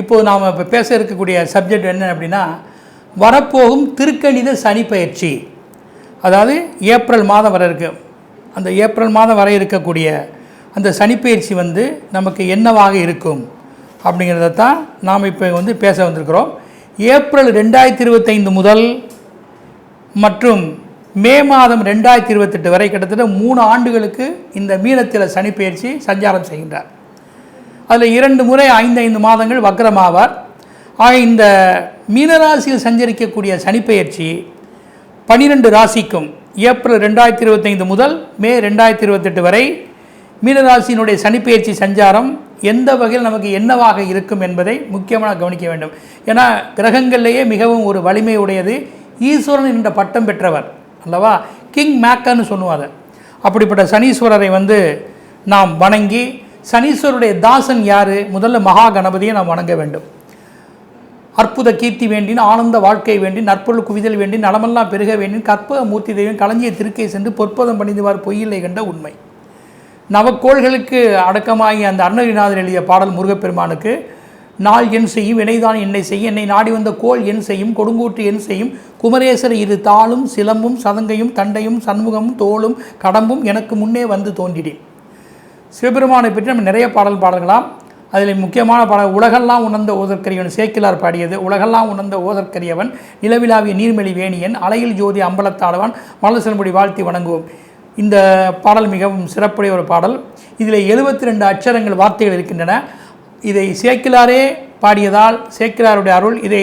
இப்போது நாம் இப்போ பேச இருக்கக்கூடிய சப்ஜெக்ட் என்ன அப்படின்னா வரப்போகும் திருக்கணித சனி பயிற்சி. அதாவது ஏப்ரல் மாதம் வர இருக்கு. அந்த ஏப்ரல் மாதம் வர இருக்கக்கூடிய அந்த சனிப்பயிற்சி வந்து நமக்கு என்னவாக இருக்கும் அப்படிங்கிறத தான் நாம் இப்போ வந்து பேச வந்திருக்கிறோம். ஏப்ரல் ரெண்டாயிரத்தி இருபத்தைந்து முதல் மற்றும் மே மாதம் ரெண்டாயிரத்தி இருபத்தெட்டு வரை கிட்டத்தட்ட மூணு ஆண்டுகளுக்கு இந்த மீனத்தில் சனிப்பயிற்சி சஞ்சாரம் செய்கின்றார். அதில் இரண்டு முறை ஐந்து ஐந்து மாதங்கள் வக்ரமாவார். ஆக இந்த மீனராசியில் சஞ்சரிக்கக்கூடிய சனிப்பெயர்ச்சி பனிரெண்டு ராசிக்கும் ஏப்ரல் ரெண்டாயிரத்தி இருபத்தைந்து முதல் மே ரெண்டாயிரத்தி இருபத்தெட்டு வரை மீனராசியினுடைய சனிப்பெயர்ச்சி சஞ்சாரம் எந்த வகையில் நமக்கு என்னவாக இருக்கும் என்பதை முக்கியமாக கவனிக்க வேண்டும். ஏன்னா கிரகங்கள்லேயே மிகவும் ஒரு வலிமை உடையது. ஈஸ்வரன் என்ற பட்டம் பெற்றவர் அல்லவா? கிங் மேக்கன்னு சொல்லுவார் அப்படிப்பட்ட சனீஸ்வரரை வந்து நாம் வணங்கி சனீஸ்வருடைய தாசன் யார்? முதல்ல மகா கணபதியை நாம் வணங்க வேண்டும். அற்புத கீர்த்தி வேண்டின் ஆனந்த வாழ்க்கை வேண்டி நற்பொருள் குவிதல் வேண்டி நலமெல்லாம் பெருக வேண்டின் கற்பக மூர்த்தி தெய்வம் களஞ்சிய திருக்கை சென்று பொற்பதம் பணிந்துவார் பொய்யில்லை கண்ட உண்மை. நவக்கோள்களுக்கு அடக்கமாகி அந்த அருணகிரிநாதர் எழுதிய பாடல் முருகப்பெருமானுக்கு நாள் என் செய்யும் வினைதான் என்னை செய்யும் என்னை நாடி வந்த கோள் என் செய்யும் கொடுங்கூற்று என் செய்யும் குமரேசர் இரு தாளும் சிலம்பும் சதங்கையும் தண்டையும் சண்முகமும் தோளும் கடம்பும் எனக்கு முன்னே வந்து தோன்றினேன் சிவபெருமானை பற்றி நம்ம நிறைய பாடல் பாடல்களாம் அதில் முக்கியமான பாடல் உலகெல்லாம் உணர்ந்த ஓதற்கரியவன் சேக்கிலார் பாடியது உலகெல்லாம் உணர்ந்த ஓதற்கரியவன் நிலவிலாவிய நீர்மெளி வேணியன் அலையில் ஜோதி அம்பலத்தாடவன் மலர் செல்படி வாழ்த்தி வணங்குவோம். இந்த பாடல் மிகவும் சிறப்புடைய ஒரு பாடல். இதில் எழுபத்தி ரெண்டு அச்சரங்கள் வார்த்தைகள் இருக்கின்றன. இதை சேக்கிலாரே பாடியதால் சேக்கிலாருடைய அருள் இதை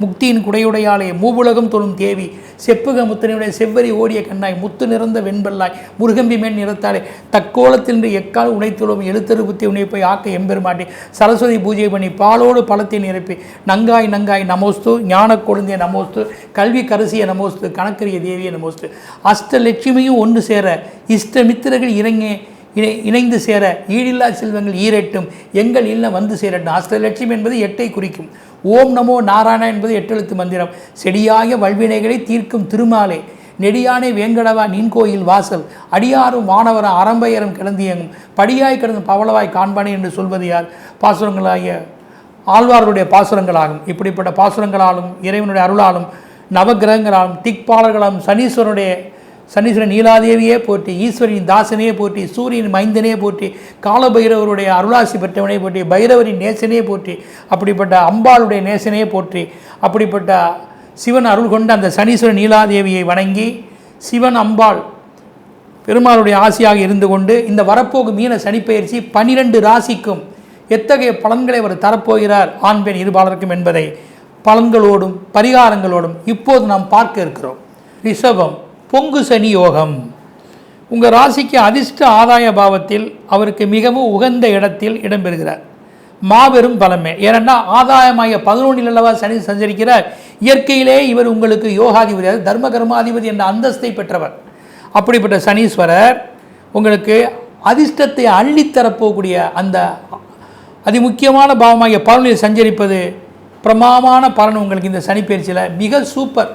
முக்தியின் குடையுடையாலே மூவுலகம் தொழும் தேவி செப்புக முத்தனையுடைய செவ்வரி ஓடிய கண்ணாய் முத்து நிறந்த வெண்பல்லாய் முருகம்பி மேல் நிறத்தாலே தக்கோலத்தின்றி எக்கால் உடைத்துளும் எழுத்தரு புத்தி உன்னை போய் ஆக்க எம்பெருமாட்டி சரஸ்வதி பூஜை பண்ணி பாலோடு பழத்தை நிரப்பி நங்காய் நங்காய் நமோஸ்து ஞான கொழுந்திய நமோஸ்து கல்வி கரசிய நமோஸ்து கணக்கரிய தேவிய நமோஸ்து. அஷ்டலட்சுமியும் ஒன்று சேர இஷ்டமித்திரர்கள் இறங்கே இணை இணைந்து சேர ஈடில்லா செல்வங்கள் ஈரெட்டும் எங்கள் இல்லம் வந்து சேரட்டும். அஷ்டலட்சுமி என்பது எட்டை குறிக்கும். ஓம் நமோ நாராயணா என்பது எட்டெழுத்து மந்திரம். செடியாய வல்வினைகளை தீர்க்கும் திருமாலே. நெடியானே வேங்கடவா நின் கோயில் வாசல். அடியாரும் வானவரும் அறம்பயரும் கிளந்தியங்கும் படியாய் கிடந்து பவளவாய் காண்பானே என்று சொல்வது யார்? பாசுரங்களாகிய ஆழ்வார்களுடைய பாசுரங்களாகும். இப்படிப்பட்ட பாசுரங்களாலும் இறைவனுடைய அருளாலும் நவகிரகங்களாலும் திக்பாலர்களாலும் சனீஸ்வரனுடைய சனீஸ்வரன் நீலாதேவியே போற்றி ஈஸ்வரின் தாசனே போற்றி சூரியன் மைந்தனே போற்றி காலபைரவருடைய அருளாசி பெற்றவனே போற்றி பைரவரின் நேசனே போற்றி அப்படிப்பட்ட அம்பாளுடைய நேசனே போற்றி அப்படிப்பட்ட சிவன் அருள் கொண்ட அந்த சனீஸ்வரன் நீலாதேவியை வணங்கி சிவன் அம்பாள் பெருமாளுடைய ஆசியாக இருந்து கொண்டு இந்த வரப்போக்கு மீன சனிப்பெயர்ச்சி பனிரெண்டு ராசிக்கும் எத்தகைய பலன்களை அவர் தரப்போகிறார் ஆண் பெண் இருபாலருக்கும் என்பதை பலன்களோடும் பரிகாரங்களோடும் இப்போது நாம் பார்க்க இருக்கிறோம். ரிஷபம் பொங்கு சனி யோகம். உங்கள் ராசிக்கு அதிர்ஷ்ட ஆதாய பாவத்தில் அவருக்கு மிகவும் உகந்த இடத்தில் இடம்பெறுகிறார் மாபெரும் பலமே. ஏன்னா ஆதாயமாகிய பதினொன்றில் அல்லவா சனி சஞ்சரிக்கிறார். இயற்கையிலே இவர் உங்களுக்கு யோகாதிபதி அதாவது தர்ம கர்மாதிபதி என்ற அந்தஸ்தை பெற்றவர். அப்படிப்பட்ட சனீஸ்வரர் உங்களுக்கு அதிர்ஷ்டத்தை அள்ளித்தரப்போகக்கூடிய அந்த அதிமுக்கியமான பாவமாகிய பலனில் சஞ்சரிப்பது பிரமாமான பலன் உங்களுக்கு இந்த சனிப்பயிற்சியில். மிக சூப்பர்.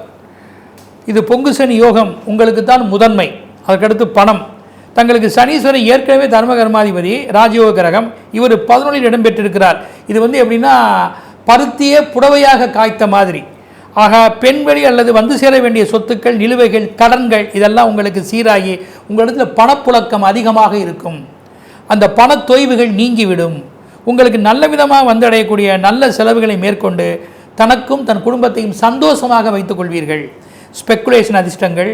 இது பொங்கு சனி யோகம் உங்களுக்கு தான் முதன்மை. அதற்கடுத்து பணம். தங்களுக்கு சனீஸ்வரன் ஏற்கனவே தர்ம கர்மாதிபதி ராஜயோக கிரகம் இவர் பதினொன்றில் இடம்பெற்றிருக்கிறார். இது வந்து எப்படின்னா பருத்தியே புடவையாக காய்த்த மாதிரி. ஆக பெண்வெளி அல்லது வந்து சேர வேண்டிய சொத்துக்கள் நிலுவைகள் கடன்கள் இதெல்லாம் உங்களுக்கு சீராகி உங்களிடத்தில் பணப்புழக்கம் அதிகமாக இருக்கும். அந்த பண தொய்வுகள் நீங்கிவிடும். உங்களுக்கு நல்ல விதமாக வந்தடையக்கூடிய நல்ல செலவுகளை மேற்கொண்டு தனக்கும் தன் குடும்பத்தையும் சந்தோஷமாக வைத்துக் கொள்வீர்கள். ஸ்பெக்குலேஷன் அதிர்ஷ்டங்கள்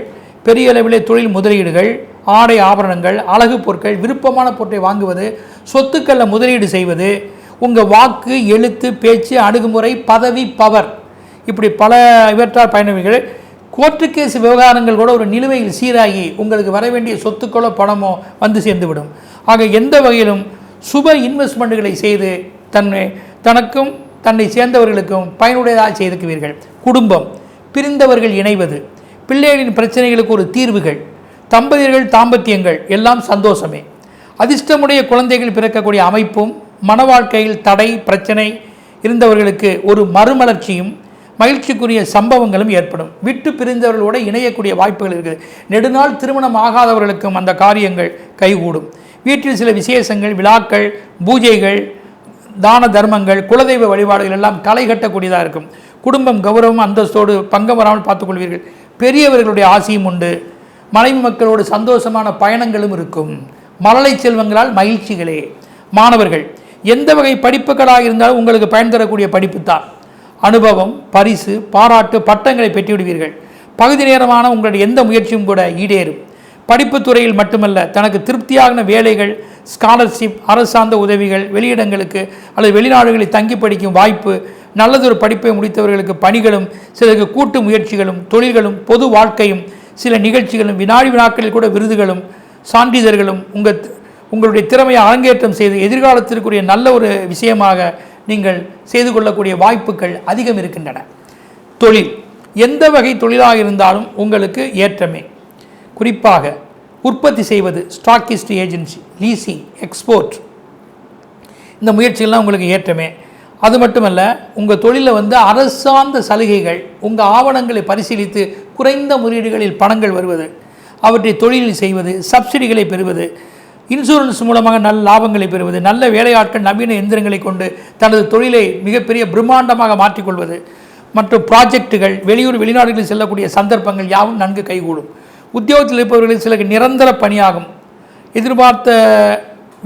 பெரிய அளவிலே தொழில் முதலீடுகள் ஆடை ஆபரணங்கள் அழகு பொருட்கள் விருப்பமான பொருட்களை வாங்குவது சொத்துக்களில் முதலீடு செய்வது உங்கள் வாக்கு எழுத்து பேச்சு அணுகுமுறை பதவி பவர் இப்படி பல இவற்றால் பயணவிகள் கோர்ட்டு கேஸ் விவகாரங்கள் கூட ஒரு நிலுவையில் சீராகி உங்களுக்கு வர வேண்டிய சொத்துக்களோ பணமோ வந்து சேர்ந்துவிடும். ஆக எந்த வகையிலும் சுப இன்வெஸ்ட்மெண்ட்டுகளை செய்து தன்னை தனக்கும் தன்னை சேர்ந்தவர்களுக்கும் பயனுடையதாக செய்திருக்குவீர்கள் குடும்பம். பிரிந்தவர்கள் இணைவது. பிள்ளைகளின் பிரச்சனைகளுக்கு ஒரு தீர்வுகள். தம்பதியர்கள் தாம்பத்தியங்கள் எல்லாம் சந்தோஷமே. அதிர்ஷ்டமுடைய குழந்தைகள் பிறக்கக்கூடிய அமைப்பும் மன வாழ்க்கையில் தடை பிரச்சனை இருந்தவர்களுக்கு ஒரு மறுமலர்ச்சியும் மகிழ்ச்சிக்குரிய சம்பவங்களும் ஏற்படும். விட்டு பிரிந்தவர்களோட இணையக்கூடிய வாய்ப்புகள் இருக்குது. நெடுநாள் திருமணம் ஆகாதவர்களுக்கும் அந்த காரியங்கள் கைகூடும். வீட்டில் சில விசேஷங்கள் விழாக்கள் பூஜைகள் தான தர்மங்கள் குலதெய்வ வழிபாடுகள் எல்லாம் களை கட்டக்கூடியதாக இருக்கும். குடும்பம் கௌரவம் அந்தஸ்தோடு பங்கம் வராமல் பார்த்துக்கொள்வீர்கள். பெரியவர்களுடைய ஆசையும் உண்டு. மனைவி மக்களோடு சந்தோஷமான பயணங்களும் இருக்கும். மழலை செல்வங்களால் மகிழ்ச்சிகளே. மாணவர்கள் எந்த வகை படிப்புகளாக இருந்தாலும் உங்களுக்கு பயன் தரக்கூடிய படிப்பு தான். அனுபவம் பரிசு பாராட்டு பட்டங்களை பெற்றுவிடுவீர்கள். பகுதி நேரமான உங்களுடைய எந்த முயற்சியும் கூட ஈடேறும். படிப்பு துறையில் மட்டுமல்ல தனக்கு திருப்தியான வேலைகள் ஸ்காலர்ஷிப் அரசாந்த உதவிகள் வெளியிடங்களுக்கு அல்லது வெளிநாடுகளில் தங்கி படிக்கும் வாய்ப்பு நல்லதொரு படிப்பை முடித்தவர்களுக்கு பணிகளும் சிலருக்கு கூட்டு முயற்சிகளும் தொழில்களும் பொது வாழ்க்கையும் சில நிகழ்ச்சிகளும் வினாடி வினாக்களில் கூட விருதுகளும் சான்றிதழ்களும் உங்கள் உங்களுடைய திறமையை அரங்கேற்றம் செய்து எதிர்காலத்திற்குரிய நல்ல ஒரு விஷயமாக நீங்கள் செய்து கொள்ளக்கூடிய வாய்ப்புகள் அதிகம் இருக்கின்றன. தொழில் எந்த வகை தொழிலாக இருந்தாலும் உங்களுக்கு ஏற்றமே. குறிப்பாக உற்பத்தி செய்வது ஸ்டாக்கிஸ்ட் ஏஜென்சி லீசிங் எக்ஸ்போர்ட். இந்த முயற்சிகள்லாம் உங்களுக்கு ஏற்றமே. அது மட்டுமல்ல உங்கள் தொழிலில் வந்து அரசாந்த சலுகைகள் உங்கள் ஆவணங்களை பரிசீலித்து குறைந்த முறையீடுகளில் பணங்கள் வருவது அவற்றை தொழிலில் செய்வது சப்சிடிகளை பெறுவது இன்சூரன்ஸ் மூலமாக நல்ல லாபங்களை பெறுவது நல்ல வேலையாட்கள் நவீன எந்திரங்களை கொண்டு தனது தொழிலை மிகப்பெரிய பிரம்மாண்டமாக மாற்றிக்கொள்வது மற்றும் ப்ராஜெக்ட்டுகள் வெளியூர் வெளிநாடுகளில் செல்லக்கூடிய சந்தர்ப்பங்கள் யாவும் நன்கு கைகூடும். உத்தியோகத்தில் இருப்பவர்களுக்கு சில நிரந்தர பணியாகும். எதிர்பார்த்த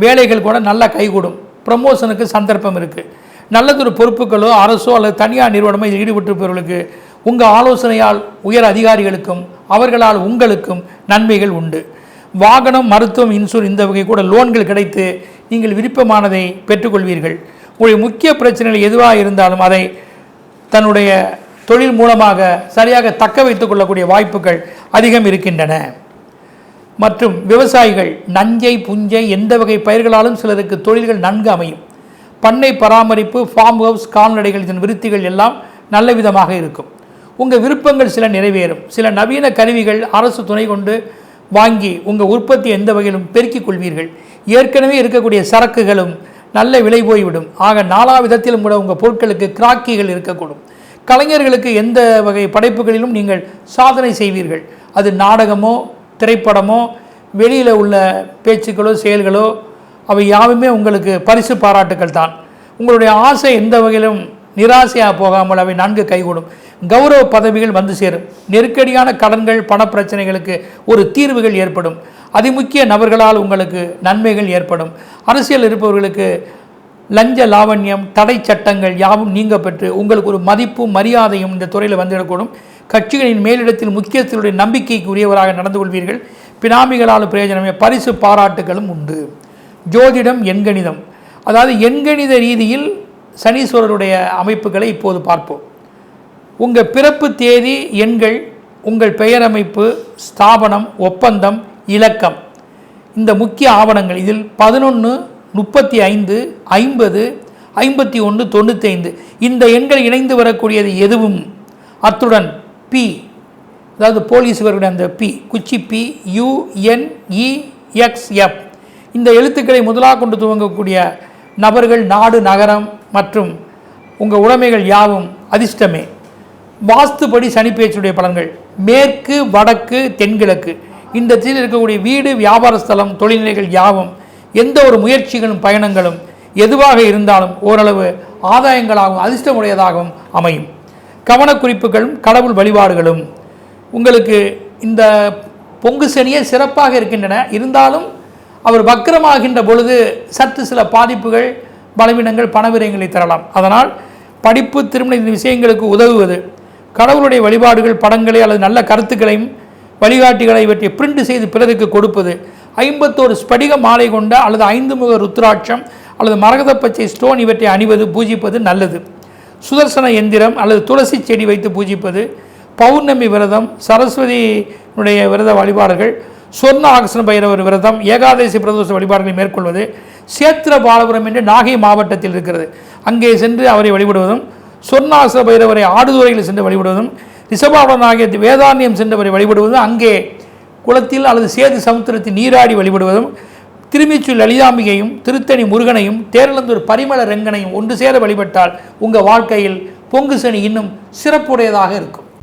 வேலைகள் கூட நல்லா கைகூடும். ப்ரமோஷனுக்கு சந்தர்ப்பம் இருக்குது நல்லதொரு பொறுப்புகளோ அரசோ அல்லது தனியார் நிறுவனமோ இதில் ஈடுபட்டிருப்பவர்களுக்கு உங்கள் ஆலோசனையால் உயர் அதிகாரிகளுக்கும் அவர்களால் உங்களுக்கும் நன்மைகள் உண்டு. வாகனம் மருத்துவம் இன்சூர் இந்த வகை கூட லோன்கள் கிடைத்து நீங்கள் விருப்பமானதை பெற்றுக்கொள்வீர்கள். உங்களுடைய முக்கிய பிரச்சனைகள் எதுவாக இருந்தாலும் அதை தன்னுடைய தொழில் மூலமாக சரியாக தக்க வைத்துக் கொள்ளக்கூடிய வாய்ப்புகள் அதிகம் இருக்கின்றன. மற்றும் விவசாயிகள் நஞ்சை புஞ்சை எந்த வகை பயிர்களாலும் சிலருக்கு தொழில்கள் நன்கு அமையும். பண்ணை பராமரிப்பு ஃபார்ம் ஹவுஸ் கால்நடைகள் இதன் விருத்திகள் எல்லாம் நல்ல விதமாக இருக்கும். உங்கள் விருப்பங்கள் சில நிறைவேறும். சில நவீன கருவிகள் அரசு துணை கொண்டு வாங்கி உங்கள் உற்பத்தி எந்த வகையிலும் பெருக்கிக் கொள்வீர்கள். ஏற்கனவே இருக்கக்கூடிய சரக்குகளும் நல்ல விலை போய்விடும். ஆக நாலா விதத்திலும் கூட உங்கள் பொருட்களுக்கு கிராக்கிகள் இருக்கக்கூடும். கலைஞர்களுக்கு எந்த வகை படைப்புகளிலும் நீங்கள் சாதனை செய்வீர்கள். அது நாடகமோ திரைப்படமோ வெளியில் உள்ள பேச்சுக்களோ செயல்களோ அவை யாவுமே உங்களுக்கு பரிசு பாராட்டுக்கள் தான். உங்களுடைய ஆசை எந்த வகையிலும் நிராசையாக போகாமல் அவை நன்கு கைகூடும். கௌரவ பதவிகள் வந்து சேரும். நெருக்கடியான கடன்கள் பணப்பிரச்சனைகளுக்கு ஒரு தீர்வுகள் ஏற்படும். அதிமுக்கிய நபர்களால் உங்களுக்கு நன்மைகள் ஏற்படும். அரசியல் இருப்பவர்களுக்கு லஞ்ச லாவண்யம் தடை சட்டங்கள் யாவும் நீங்க பெற்று உங்களுக்கு ஒரு மதிப்பும் மரியாதையும் இந்த துறையில் வந்துவிடக்கூடும். கட்சிகளின் மேலிடத்தில் முக்கியத்தினுடைய நம்பிக்கைக்கு உரியவராக நடந்து கொள்வீர்கள். பினாமிகளால் பிரயோஜனமே பரிசு பாராட்டுகளும் உண்டு. ஜோதிடம் எண்கணிதம். அதாவது எண்கணித ரீதியில் சனீஸ்வரருடைய அமைப்புகளை இப்போது பார்ப்போம். உங்கள் பிறப்பு தேதி எண்கள் உங்கள் பெயர் அமைப்பு ஸ்தாபனம் ஒப்பந்தம் இலக்கம். இந்த முக்கிய ஆவணங்கள் இதில் பதினொன்று முப்பத்தி ஐந்து ஐம்பது ஐம்பத்தி ஒன்று தொண்ணூற்றி ஐந்து இந்த எண்கள் இணைந்து வரக்கூடியது எதுவும்? அத்துடன் பி அதாவது போலீஸ் இவர்களுடைய அந்த பி குச்சி பி யுஎன்இஎக்ஸ்எஃப் இந்த எழுத்துக்களை முதலாக கொண்டு துவங்கக்கூடிய நபர்கள் நாடு நகரம் மற்றும் உங்கள் உடைமைகள் யாவும் அதிர்ஷ்டமே. வாஸ்துபடி சனிப்பேச்சுடைய பலன்கள். மேற்கு வடக்கு தென்கிழக்கு. இந்த திசையில் இருக்கக்கூடிய வீடு வியாபார ஸ்தலம் தொழில்நிலைகள் யாவும் எந்த ஒரு முயற்சிகளும் பயணங்களும் எதுவாக இருந்தாலும் ஓரளவு ஆதாயங்களாகவும் அதிர்ஷ்டமுடையதாகவும் அமையும். கவனக்குறிப்புகளும் கடவுள் வழிபாடுகளும் உங்களுக்கு இந்த பொங்கு சனியே சிறப்பாக இருக்கின்றன. இருந்தாலும் அவர் வக்கரமாகின்ற பொழுது சற்று சில பாதிப்புகள் பலவீனங்கள் பணவிரயங்களை தரலாம். அதனால் படிப்பு திருமண இந்த விஷயங்களுக்கு உதவுவது கடவுளுடைய வழிபாடுகள் படங்களை அல்லது நல்ல கருத்துக்களையும் வழிகாட்டிகளை இவற்றை பிரிண்ட் செய்து பிறருக்கு கொடுப்பது ஐம்பத்தோரு ஸ்படிக மாலை கொண்ட அல்லது ஐந்து முக ருத்ராட்சம் அல்லது மரகத பச்சை ஸ்டோன் இவற்றை அணிவது பூஜிப்பது நல்லது. சுதர்சன எந்திரம் அல்லது துளசி செடி வைத்து பூஜிப்பது பௌர்ணமி விரதம் சரஸ்வதியினுடைய விரத வழிபாடுகள் சொர்ண ஆகசன பைரவர் விரதம் ஏகாதசி பிரதோஷ வழிபாடுகளை மேற்கொள்வது சேத்திர பாலபுரம் என்று நாகை மாவட்டத்தில் இருக்கிறது. அங்கே சென்று அவரை வழிபடுவதும் சொர்ணாசன பைரவரை ஆடுதுறையில் சென்று வழிபடுவதும் ரிஷபாவன் ஆகிய வேதாரண்யம் சென்றவரை வழிபடுவதும் அங்கே குளத்தில் அல்லது சேது சமுத்திரத்தில் நீராடி வழிபடுவதும் திருமிச்சு லலிதாம்பிகையும் திருத்தணி முருகனையும் தேரலந்தூர் பரிமள ரெங்கனையும் ஒன்று சேர வழிபட்டால் உங்கள் வாழ்க்கையில் பொங்கு சனி இன்னும் சிறப்புடையதாக இருக்கும்.